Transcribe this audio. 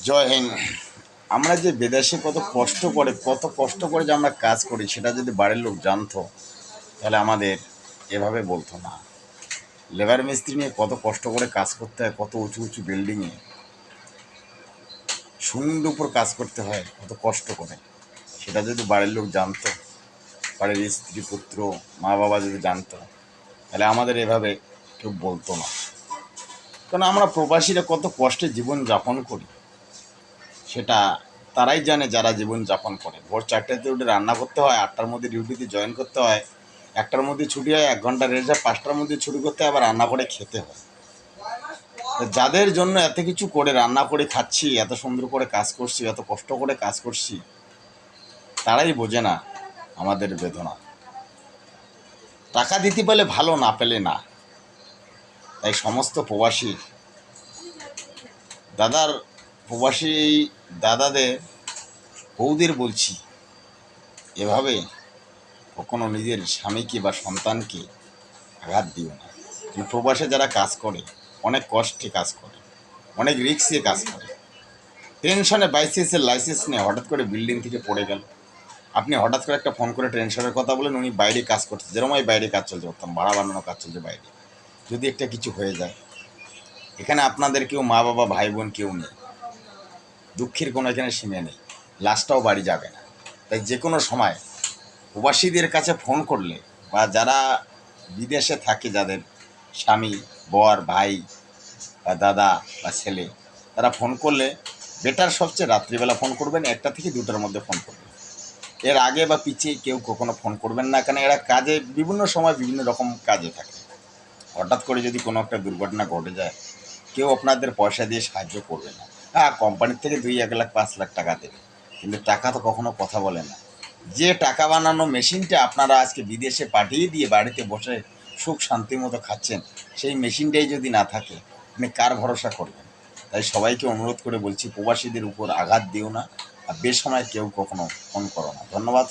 জয় হিন্দ। আমরা যে বিদেশে কত কষ্ট করে, কত কষ্ট করে যে আমরা কাজ করি, সেটা যদি বাড়ির লোক জানতো, তাহলে আমাদের এভাবে বলতো না। লেবার মিস্ত্রি নিয়ে কত কষ্ট করে কাজ করতে হয়, কত উঁচু উঁচু বিল্ডিংয়ে শূন্যের উপর কাজ করতে হয়, কত কষ্ট করে। সেটা যদি বাড়ির লোক জানতো, বাড়ির স্ত্রী, পুত্র মা বাবা যদি জানতো, তাহলে আমাদের এভাবে কেউ বলতো না। কারণ আমরা প্রবাসীরা কত কষ্টে জীবন যাপন করি। সেটা তারাই জানে যারা জীবন যাপন করে। ভোর চারটাতে উঠে রান্না করতে হয়, আটটার মধ্যে ডিউটিতে জয়েন করতে হয়, একটার মধ্যে ছুটি হয়, এক ঘণ্টা রেস্ট হয় পাঁচটার মধ্যে ছুটি করতে হয়, আবার রান্না করে খেতে হয়। যাদের জন্য এত কিছু করে, রান্না করে খাচ্ছি, এত সুন্দর করে কাজ করছি, এত কষ্ট করে কাজ করছি, তারাই বোঝে না আমাদের বেদনা। টাকা দিতে পেলে ভালো, না পেলে না। তাই সমস্ত প্রবাসী, দাদার প্রবাসী দাদাদের বৌদের বলছি, এভাবে কখনো নিজের স্বামীকে বা সন্তানকে আঘাত দিও না। প্রবাসে যারা কাজ করে, অনেক কষ্টে কাজ করে, অনেক রিক্সে কাজ করে। টেনশনে বাইসিএসের লাইসেন্স নিয়ে হঠাৎ করে বিল্ডিং থেকে পড়ে গেল। আপনি হঠাৎ করে একটা ফোন করে টেনশনের কথা বলেন, উনি বাইরে কাজ করছে। যেরকম আমি বাইরে কাজ চলছে করতাম ভাড়া বানানো কাজ চলছে বাইরে। যদি একটা কিছু হয়ে যায়, এখানে আপনাদের কেউ মা বাবা ভাই বোন কেউ নেই। দুঃখের কোনো এখানে সীমে নেই। লাশটাও বাড়ি যাবে না। তাই যে কোনো সময় প্রবাসীদের কাছে ফোন করলে বা যারা বিদেশে থাকে, যাদের স্বামী, বর, ভাই বা দাদা বা ছেলে, তারা ফোন করলে বেটার সবচেয়ে রাত্রিবেলা ফোন করবেন, একটা থেকে দুটোর মধ্যে ফোন করবেন। এর আগে বা পিছিয়ে কেউ কখনো ফোন করবেন না কারণ এরা কাজে বিভিন্ন সময় বিভিন্ন রকম কাজে থাকে। হঠাৎ করে যদি কোনো একটা দুর্ঘটনা ঘটে যায়, কেউ আপনাদের পয়সা দিয়ে সাহায্য করবে না। হ্যাঁ কোম্পানির থেকে দুই এক লাখ, পাঁচ লাখ টাকা দেবে। কিন্তু টাকা তো কখনো কথা বলে না। যে টাকা বানানো মেশিনটা আপনারা আজকে বিদেশে পাঠিয়ে দিয়ে বাড়িতে বসে সুখ শান্তি মতো খাচ্ছেন, সেই মেশিনটাই যদি না থাকে, আপনি কার ভরসা করবেন? তাই সবাইকে অনুরোধ করে বলছি, প্রবাসীদের উপর আঘাত দিও না, আর বেসময় কেউ কখনো ফোন করো না। ধন্যবাদ